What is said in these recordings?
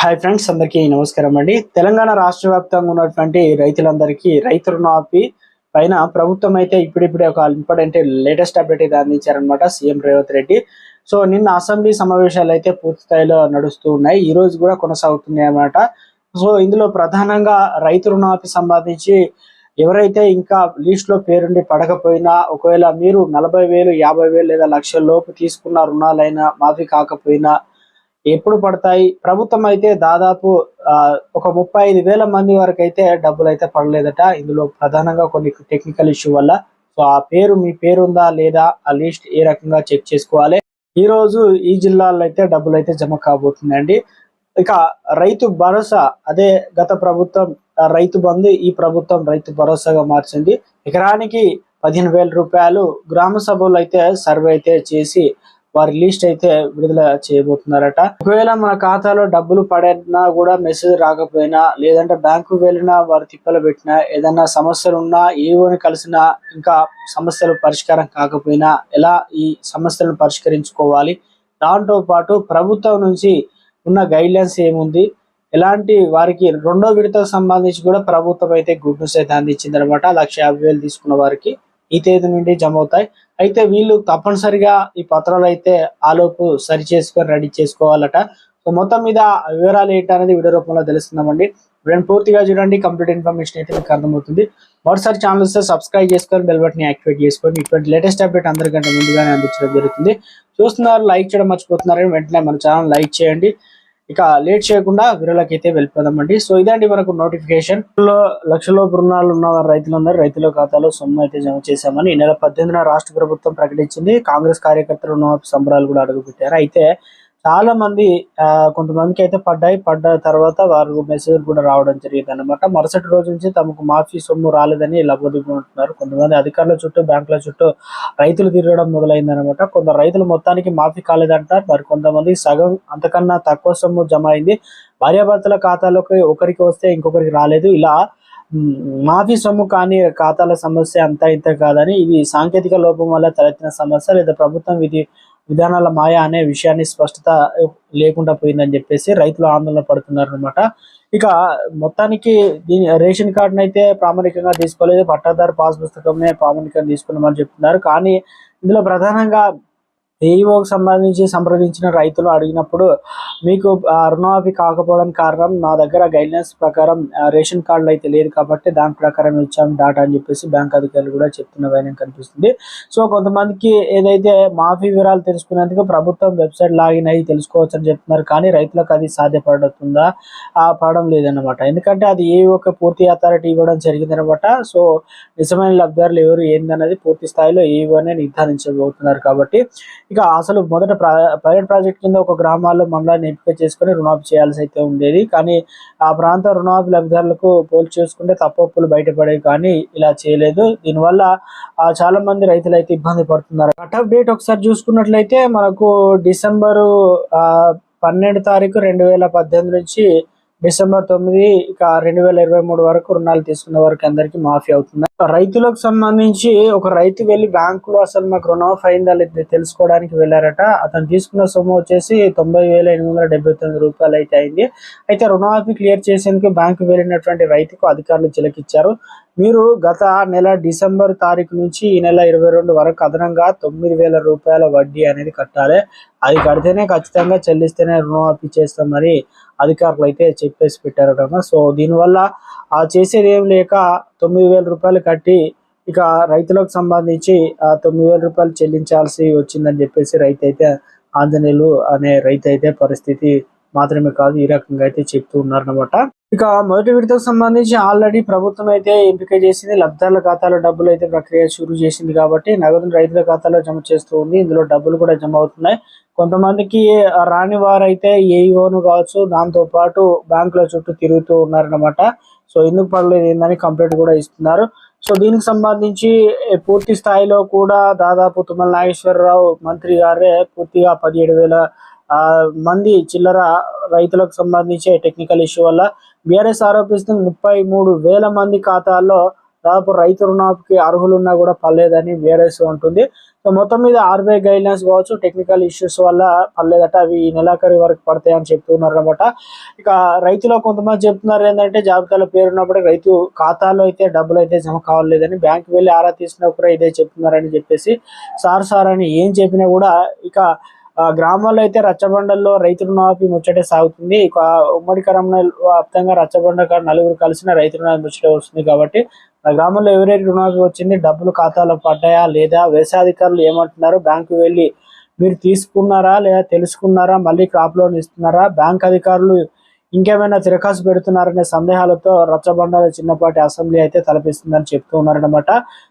Hi friends అందరికీ నమస్కారం అండి. తెలంగాణ రాష్ట్ర వ్యాప్తంగా ఉన్నటువంటి రైతులందరికీ రైతు రుణమాఫీ పైన ప్రభుత్వం అయితే ఇప్పుడిప్పుడే ఒక ఇంపార్టెంట్ లేటెస్ట్ అప్డేట్ అయితే అందించారనమాట సీఎం రేవంత్ రెడ్డి. సో నిన్న అసెంబ్లీ సమావేశాలు అయితే పూర్తి స్థాయిలో నడుస్తూ ఉన్నాయి. ఈ రోజు కూడా కొనసాగుతున్నాయి అన్నమాట. సో ఇందులో ప్రధానంగా రైతు రుణమాఫీ సంబంధించి ఎవరైతే ఇంకా లీస్ట్లో పేరుండి పడకపోయినా ఒకవేళ మీరు నలభై వేలు యాభై వేలు లేదా లక్షల లోపు తీసుకున్న రుణాలైనా మాఫీ కాకపోయినా ఎప్పుడు పడతాయి? ప్రభుత్వం అయితే దాదాపు ఆ, ఒక ముప్పై ఐదు వేల మంది వరకు అయితే డబ్బులు అయితే పడలేదట. ఇందులో ప్రధానంగా కొన్ని టెక్నికల్ ఇష్యూ వల్ల. సో ఆ పేరు మీ పేరు ఉందా లేదా? ఆ లిస్ట్ ఏ రకంగా చెక్ చేసుకోవాలి? ఈ రోజు ఈ జిల్లాల్లో అయితే డబ్బులు అయితే జమ కాబోతుందండి. ఇక రైతు భరోసా. అదే గత ప్రభుత్వం రైతు బంధు ఈ ప్రభుత్వం రైతు భరోసాగా మార్చింది. ఎకరానికి పదిహేను వేల రూపాయలు. గ్రామ సభలు అయితే సర్వే అయితే చేసి వారి లిస్ట్ అయితే విడుదల చేయబోతున్నారట. ఒకవేళ మన ఖాతాలో డబ్బులు పడినా కూడా మెసేజ్ రాకపోయినా లేదంటే బ్యాంకు వెళ్ళినా వారు తిప్పలు పెట్టినా ఏదైనా సమస్యలు ఉన్నా ఏవోని కలిసినా ఇంకా సమస్యలు పరిష్కారం కాకపోయినా ఎలా ఈ సమస్యలను పరిష్కరించుకోవాలి? దాంతో పాటు ప్రభుత్వం నుంచి ఉన్న గైడ్ లైన్స్ ఏముంది? ఎలాంటి వారికి రెండో విడతకు సంబంధించి కూడా ప్రభుత్వం అయితే గుడ్ న్యూస్ అయితే అందించింది అనమాట లక్ష యాభై వేలు తీసుకున్న వారికి. ఈ తేదీ నుండి జమ అవుతాయి అయితే వీళ్ళు తప్పనిసరిగా ఈ పత్రాలు అయితే ఆలోపు సరి చేసుకొని రెడీ చేసుకోవాలట. సో మొత్తం మీద ఆ వివరాలు ఏంటి అనేది వీడియో రూపంలో తెలుస్తున్నామండి. ఇప్పుడు పూర్తిగా చూడండి. కంప్లీట్ ఇన్ఫర్మేషన్ అయితే మీకు అర్థమవుతుంది. మరోసారి ఛానల్ వస్తే సబ్స్క్రైబ్ చేసుకొని బెల్ బటన్ యాక్టివేట్ చేసుకొని ఇటువంటి లేటెస్ట్ అప్డేట్ అందరికంటే ముందుగానే అందించడం జరుగుతుంది. చూస్తున్నారు లైక్ చేయడం మర్చిపోతున్నారు వెంటనే మన ఛానల్ లైక్ చేయండి. ఇక లేట్ చేయకుండా వివరాలకి అయితే వెళ్ళిపోదామండి. సో ఇదండి మనకు నోటిఫికేషన్లో లక్షల రుణాలు ఉన్న రైతులందరూ రైతుల ఖాతాలో సొమ్ము అయితే జమ చేశామని ఈ నెల పద్దెనిమిదిన రాష్ట్ర ప్రభుత్వం ప్రకటించింది. కాంగ్రెస్ కార్యకర్తలు సంబరాలు కూడా అడుగుపెట్టారు. అయితే చాలా మంది ఆ, కొంతమందికి అయితే పడ్డాయి. పడ్డ తర్వాత వారు మెసేజ్ కూడా రావడం జరిగింది అనమాట మరుసటి రోజు నుంచి తమకు మాఫీ సొమ్ము రాలేదని లబ్బదిప్పుకుంటున్నారు కొంతమంది అధికారుల చుట్టూ బ్యాంకుల చుట్టూ రైతులు తిరగడం మొదలైంది అనమాట కొందరు రైతులు మొత్తానికి మాఫీ కాలేదంటారు మరి కొంతమంది సగం అంతకన్నా తక్కువ సొమ్ము జమ అయింది. భార్యాభర్తల ఖాతాలోకి ఒకరికి వస్తే ఇంకొకరికి రాలేదు. ఇలా మాఫీ సొమ్ము కానీ ఖాతాల సమస్య అంతా ఇంత కాదని ఇది సాంకేతిక లోపం వల్ల తలెత్తిన సమస్య లేదా ప్రభుత్వం ఇది విధానాల మాయ అనే విషయాన్ని స్పష్టత లేకుండా పోయిందని చెప్పేసి రైతులు ఆందోళన పడుతున్నారు అనమాట ఇక మొత్తానికి దీని రేషన్ కార్డును అయితే ప్రామాణికంగా తీసుకోలేదు. పట్టాదారు పాస్ పుస్తకంనే ప్రామాణికంగా తీసుకున్నామని చెప్తున్నారు. కానీ ఇందులో ప్రధానంగా ఏఈఓకి సంబంధించి సంప్రదించిన రైతులు అడిగినప్పుడు మీకు రుణమాఫీ కాకపోవడానికి కారణం నా దగ్గర గైడ్లైన్స్ ప్రకారం రేషన్ కార్డులు అయితే లేదు కాబట్టి దాని ప్రకారం ఇచ్చాం డాటా అని చెప్పేసి బ్యాంక్ అధికారులు కూడా చెప్తున్న వైనం కనిపిస్తుంది. సో కొంతమందికి ఏదైతే మాఫీ వివరాలు తెలుసుకునేందుకు ప్రభుత్వం వెబ్సైట్ లాగిన్ అయ్యి తెలుసుకోవచ్చు అని చెప్తున్నారు. కానీ రైతులకు అది సాధ్యపడుతుందా? ఆ పడడం లేదన్నమాట. ఎందుకంటే అది ఏ ఒక్క పూర్తి అథారిటీ ఇవ్వడం జరిగిందనమాట సో నిజమైన లబ్ధిదారులు ఎవరు ఏందన్నది పూర్తి స్థాయిలో ఏవోనే నిర్ధారించబోతున్నారు కాబట్టి ఇక అసలు మొదట ప్ర- పైలట్ ప్రాజెక్ట్ కింద ఒక గ్రామాల్లో మండలాన్ని ఎంపిక చేసుకుని రుణమాఫీ చేయాల్సి అయితే ఉండేది. కానీ ఆ ప్రాంత రుణమాఫీ లబ్ధిదారులకు పోల్చి చూసుకుంటే తప్పప్పులు బయటపడేవి కానీ ఇలా చేయలేదు. దీనివల్ల చాలా మంది రైతులు అయితే ఇబ్బంది పడుతున్నారు. కట్ ఆఫ్ డేట్ ఒకసారి చూసుకున్నట్లయితే మనకు డిసెంబరు పన్నెండు తారీఖు రెండు వేల పద్దెనిమిది నుంచి డిసెంబర్ తొమ్మిది ఇక రెండు వేల ఇరవై మూడు వరకు రుణాలు తీసుకున్న వారికి అందరికి మాఫీ అవుతుంది. రైతులకు సంబంధించి ఒక రైతు వెళ్ళి బ్యాంకులో అసలు మాకు రుణమాఫీ అయిందా లేదా తెలుసుకోవడానికి వెళ్ళారట. అతను తీసుకున్న సొమ్ము వచ్చేసి తొంభై వేల ఎనిమిది వందల డెబ్బై తొమ్మిది రూపాయలు అయితే అయింది. అయితే రుణమాఫీ క్లియర్ చేసేందుకు బ్యాంకు వెళ్ళినటువంటి రైతుకు అధికారులు చిలకిచ్చారు. మీరు గత నెల డిసెంబర్ తారీఖు నుంచి ఈ నెల ఇరవై రెండు వరకు అదనంగా తొమ్మిది వేల రూపాయల వడ్డీ అనేది కట్టాలి. అది కడితేనే ఖచ్చితంగా చెల్లిస్తేనే రుణమాఫీ చేస్తామని అధికారులు అయితే చెప్పేసి పెట్టారట సో దీనివల్ల ఆ చేసేది ఏం లేక తొమ్మిది వేల రూపాయలు కట్టి ఇక రైతులకు సంబంధించి ఆ తొమ్మిది వేల రూపాయలు చెల్లించాల్సి వచ్చిందని చెప్పేసి రైతు అయితే ఆంజనేయులు అనే రైతు అయితే పరిస్థితి మాత్రమే కాదు ఈ రకంగా అయితే చెప్తూ ఉన్నారనమాట ఇక మొదటి విడతకు సంబంధించి ఆల్రెడీ ప్రభుత్వం అయితే ఎంపిక చేసింది లబ్ధాల ఖాతాలో డబ్బులు అయితే ప్రక్రియ షురు చేసింది కాబట్టి నగదు రైతుల ఖాతాలో జమ చేస్తూ ఉంది. ఇందులో డబ్బులు కూడా జమ అవుతున్నాయి. కొంతమందికి రాని వారైతే ఏఈఓను కావచ్చు దాంతో పాటు బ్యాంకుల చుట్టూ తిరుగుతూ ఉన్నారనమాట సో ఎందుకు పడలేదు ఏందని కంప్లైంట్ కూడా ఇస్తున్నారు. సో దీనికి సంబంధించి పూర్తి స్థాయిలో కూడా దాదాపు తుమ్మల నాగేశ్వరరావు మంత్రి గారే పూర్తిగా పదిహేడు వేల ఆ, మంది చిల్లర రైతులకు సంబంధించి టెక్నికల్ ఇష్యూ వల్ల బీఆర్ఎస్ ఆరోపిస్తుంది ముప్పై మూడు వేల మంది ఖాతాల్లో దాదాపు రైతు రుణానికి అర్హులున్నా కూడా పర్లేదని బీఆర్ఎస్ ఉంటుంది సో మొత్తం మీద ఆర్బీఐ గైడ్ లైన్స్ కావచ్చు టెక్నికల్ ఇష్యూస్ వల్ల పర్లేదట. అవి ఈ నెలాఖరి వరకు పడతాయి అని చెప్తున్నారు అనమాట ఇక రైతులో కొంతమంది చెప్తున్నారు ఏంటంటే జాబితాలో పేరున్నప్పుడు రైతు ఖాతాలో అయితే డబ్బులు అయితే జమ కావలేదని బ్యాంక్ వెళ్ళి ఆరా తీసినా కూడా ఇదే చెప్తున్నారని చెప్పేసి సార్ సార్ అని ఏం చెప్పినా కూడా ఇక గ్రామాల్లో అయితే రచ్చబండల్లో రైతు రుణమాఫీ ముచ్చటే సాగుతుంది. ఉమ్మడి కరంనల్ వ్యాప్తంగా రచ్చబండ నలుగురు కలిసిన రైతు రుణమాఫీ ముచ్చటే వస్తుంది కాబట్టి ఆ గ్రామంలో ఎవరైతే రుణమాఫీ వచ్చింది డబ్బులు ఖాతాలో పడ్డాయా లేదా వ్యవసాయాధికారులు ఏమంటున్నారు బ్యాంకు వెళ్ళి మీరు తీసుకున్నారా లేదా తెలుసుకున్నారా మళ్ళీ క్రాప్ లోన్ ఇస్తున్నారా బ్యాంక్ అధికారులు ఇంకేమైనా తిరకాసు పెడుతున్నారనే సందేహాలతో రచ్చబండాల చిన్నపాటి అసెంబ్లీ అయితే తలపిస్తుందని చెప్తూ ఉన్నారనమాట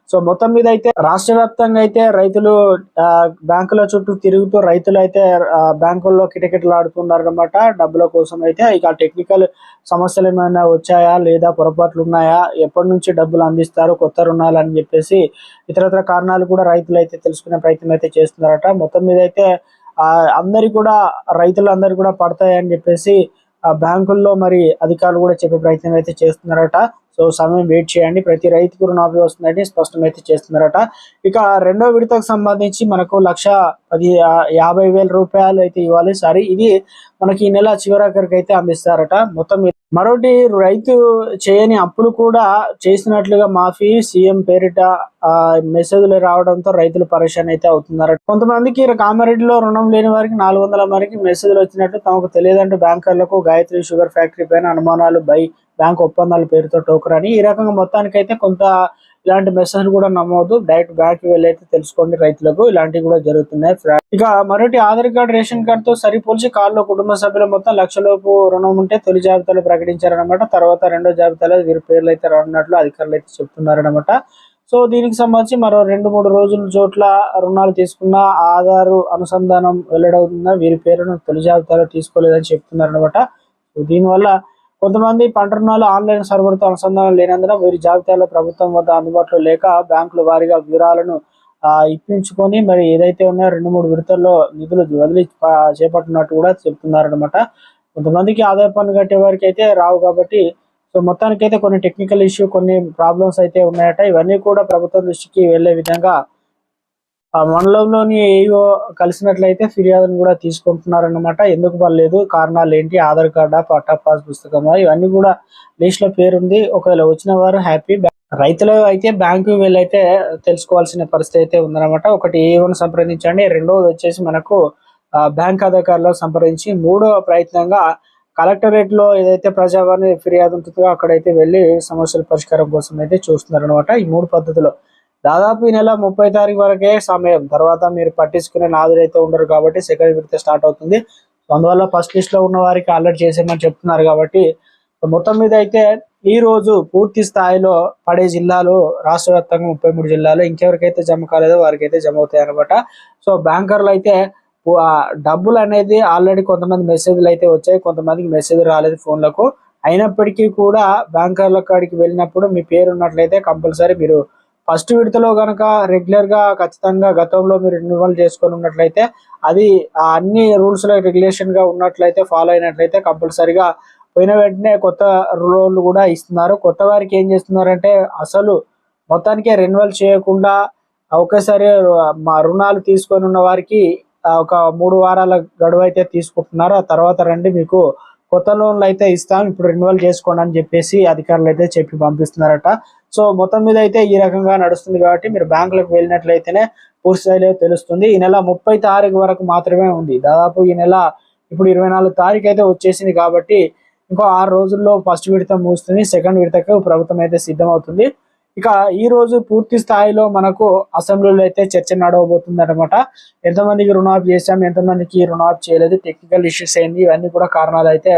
సో మొత్తం మీద అయితే రాష్ట్ర వ్యాప్తంగా అయితే రైతులు ఆ, బ్యాంకుల చుట్టూ తిరుగుతూ రైతులు అయితే బ్యాంకుల్లో కిటకిటలాడుతున్నారనమాట డబ్బుల కోసం అయితే ఇక టెక్నికల్ సమస్యలు ఏమైనా వచ్చాయా? లేదా పొరపాట్లు ఉన్నాయా? ఎప్పటి నుంచి డబ్బులు అందిస్తారు? కొత్త రుణాలు అని చెప్పేసి ఇతరత్ర కారణాలు కూడా రైతులు అయితే తెలుసుకునే ప్రయత్నం అయితే చేస్తున్నారట. మొత్తం మీద అయితే ఆ, అందరి కూడా రైతులందరూ కూడా పడతాయని చెప్పేసి బ్యాంకుల్లో మరి అధికారులు కూడా చెప్పే ప్రయత్నం అయితే చేస్తున్నారట. సో సమయం వెయిట్ చేయండి. ప్రతి రైతుకు రుణాభి వస్తుందని స్పష్టం అయితే చేస్తున్నారట. ఇక రెండో విడతకు సంబంధించి మనకు లక్ష పది యాభై వేల రూపాయలు అయితే ఇవ్వాలి. సారీ ఇది మనకి ఈ నెల చివరాఖరికి అయితే అందిస్తారట. మొత్తం మరోటి రైతు చేయని అప్పులు కూడా చేసినట్లుగా మాఫీ సీఎం పేరిట ఆ మెసేజ్లు రావడంతో రైతులు పరేషాన్ అయితే అవుతున్నారు. కొంతమందికి కామారెడ్డిలో రుణం లేని వారికి నాలుగు వందల మందికి మెసేజ్లు వచ్చినట్లు తమకు తెలియదంటూ బ్యాంకర్లకు గాయత్రి షుగర్ ఫ్యాక్టరీ పైన అనుమానాలు బై బ్యాంక్ ఒప్పందాల పేరుతో టోకర్ అని ఈ రకంగా మొత్తానికైతే కొంత ఇలాంటి మెసేజ్ కూడా నమ్మవద్దు. డైరెక్ట్ బ్యాంక్ వెళ్ళైతే తెలుసుకోండి రైతులకు. ఇలాంటివి కూడా జరుగుతున్నాయి. ఇక మరొకటి ఆధార్ కార్డు రేషన్ కార్డు తో సరిపోల్చి కార్డులో కుటుంబ సభ్యుల మొత్తం లక్షలోపు రుణం ఉంటే తొలి జాబితాలో ప్రకటించారనమాట తర్వాత రెండో జాబితాలో వీరి పేర్లు అయితే రానున్నట్లు అధికారులు అయితే చెప్తున్నారనమాట సో దీనికి సంబంధించి మరో రెండు మూడు రోజుల చోట్ల రుణాలు తీసుకున్న ఆధారు అనుసంధానం వెల్లడవుతుందా వీరి పేరును తొలి జాబితాలో తీసుకోలేదని చెప్తున్నారనమాట సో దీనివల్ల కొంతమంది పంట రుణాలు ఆన్లైన్ సర్వర్తో అనుసంధానం లేనందున వీరి జాబితాలో ప్రభుత్వం వద్ద అందుబాటులో లేక బ్యాంకుల వారీగా వివరాలను ఇప్పించుకొని మరి ఏదైతే ఉన్నాయో రెండు మూడు విడతల్లో నిధులు వదిలి చేపట్టినట్టు కూడా చెప్తున్నారనమాట కొంతమందికి ఆదాయ పన్ను కట్టే వారికి అయితే రావు కాబట్టి సో మొత్తానికి అయితే కొన్ని టెక్నికల్ ఇష్యూ కొన్ని ప్రాబ్లమ్స్ అయితే ఉన్నాయట. ఇవన్నీ కూడా ప్రభుత్వం దృష్టికి వెళ్ళే విధంగా ఆ మండలంలోని ఏవో కలిసినట్లయితే ఫిర్యాదును కూడా తీసుకుంటున్నారన్నమాట. ఎందుకు పర్లేదు కారణాలు ఏంటి? ఆధార్ కార్డా పట్టా పాస్ పుస్తకమా? ఇవన్నీ కూడా లిస్ట్లో పేరుంది. ఒకవేళ వచ్చిన వారు హ్యాపీ. రైతులు అయితే బ్యాంకు వెళ్ళైతే తెలుసుకోవాల్సిన పరిస్థితి అయితే ఉందన్నమాట. ఒకటి ఏవోను సంప్రదించండి. రెండవది వచ్చేసి మనకు ఆ, బ్యాంక్ అధికారులను సంప్రదించి మూడో ప్రయత్నంగా కలెక్టరేట్లో ఏదైతే ప్రజావాణి ఫిర్యాదు ఉంటుందో అక్కడైతే వెళ్ళి సమస్యల పరిష్కారం కోసం అయితే చూస్తున్నారు అనమాట ఈ మూడు పద్ధతులు దాదాపు ఈ నెల ముప్పై తారీఖు వరకే సమయం. తర్వాత మీరు పట్టించుకునే నాదులు అయితే ఉండరు కాబట్టి సెకండ్ విడత స్టార్ట్ అవుతుంది. అందువల్ల ఫస్ట్ లిస్ట్లో ఉన్న వారికి అలర్ట్ చేసేమని చెప్తున్నారు కాబట్టి మొత్తం మీద అయితే ఈ రోజు పూర్తి స్థాయిలో పడే జిల్లాలు రాష్ట్ర వ్యాప్తంగా ముప్పై మూడు జిల్లాలు ఇంకెవరికైతే జమ కాలేదో వారికి అయితే జమ అవుతాయి అనమాట సో బ్యాంకర్లు అయితే డబ్బులు అనేది ఆల్రెడీ కొంతమంది మెసేజ్లు అయితే వచ్చాయి. కొంతమందికి మెసేజ్ రాలేదు ఫోన్లకు అయినప్పటికీ కూడా బ్యాంకర్ల కాడికి వెళ్ళినప్పుడు మీ పేరు ఉన్నట్లయితే కంపల్సరీ మీరు ఫస్ట్ విడతలో కనుక రెగ్యులర్గా ఖచ్చితంగా గతంలో మీరు రెన్యువల్ చేసుకొని ఉన్నట్లయితే అది అన్ని రూల్స్లో రెగ్యులేషన్గా ఉన్నట్లయితే ఫాలో అయినట్లయితే కంపల్సరిగా పోయిన వెంటనే కొత్త రూల్ కూడా ఇస్తున్నారు. కొత్త వారికి ఏం చేస్తున్నారంటే అసలు మొత్తానికే రెన్యువల్ చేయకుండా ఒకేసారి మా రుణాలు తీసుకొని ఉన్న వారికి ఒక మూడు వారాల గడువు అయితే తీసుకుంటున్నారు. ఆ తర్వాత రండి మీకు కొత్త లోన్లు అయితే ఇస్తాం ఇప్పుడు రెన్యువల్ చేసుకోండి అని చెప్పేసి అధికారులు అయితే చెప్పి పంపిస్తున్నారట. సో మొత్తం మీద అయితే ఈ రకంగా నడుస్తుంది కాబట్టి మీరు బ్యాంకులకు వెళ్ళినట్లయితేనే పూర్తి స్థాయిలో తెలుస్తుంది. ఈ నెల ముప్పై తారీఖు వరకు మాత్రమే ఉంది. దాదాపు ఈ నెల ఇప్పుడు ఇరవై నాలుగు తారీఖు అయితే వచ్చేసింది కాబట్టి ఇంకో ఆరు రోజుల్లో ఫస్ట్ విడత ముగుస్తుంది. సెకండ్ విడతకు ప్రభుత్వం అయితే సిద్ధమవుతుంది. ఇక ఈ రోజు పూర్తి స్థాయిలో మనకు అసెంబ్లీలో అయితే చర్చ నడవబోతుంది అనమాట ఎంతమందికి రుణాఫ్ చేశాం ఎంతమందికి రుణాఫ్ చేయలేదు టెక్నికల్ ఇష్యూస్ ఏంటి ఇవన్నీ కూడా కారణాలు అయితే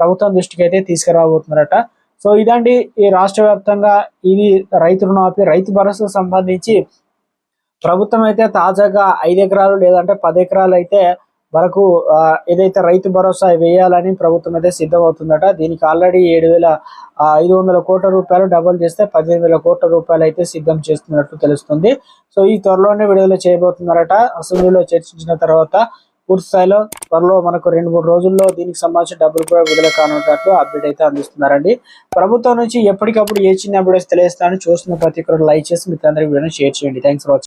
ప్రభుత్వం దృష్టికి అయితే తీసుకురాబోతున్నారట. సో ఇదండి ఈ రాష్ట్ర వ్యాప్తంగా ఇది రైతు రుణాఫీ రైతు భరోసా సంబంధించి ప్రభుత్వం అయితే తాజాగా ఐదు ఎకరాలు లేదంటే పది ఎకరాలు అయితే వరకు ఏదైతే రైతు భరోసా వేయాలని ప్రభుత్వం అయితే సిద్ధమవుతుందట దీనికి ఆల్రెడీ ఏడు వేల ఐదు వందల కోట్ల రూపాయలు డబుల్ చేస్తే పదిహేను వేల కోట్ల రూపాయలు అయితే సిద్ధం చేస్తున్నట్టు తెలుస్తుంది. సో ఈ త్వరలోనే విడుదల చేయబోతున్నారట. అసెంబ్లీలో చర్చించిన తర్వాత పూర్తి స్థాయిలో త్వరలో మనకు రెండు మూడు రోజుల్లో దీనికి సంబంధించిన డబ్బులు కూడా విడుదల కానున్నట్లు అప్డేట్ అయితే అందిస్తున్నారండి. ప్రభుత్వం నుంచి ఎప్పటికప్పుడు ఏ చిన్న అప్డేట్స్ తెలియస్తానని చూస్తున్న ప్రతి ఒక్కరు లైక్ చేసి మీ అందరికి వీడియోని షేర్ చేయండి. Thanks for watching.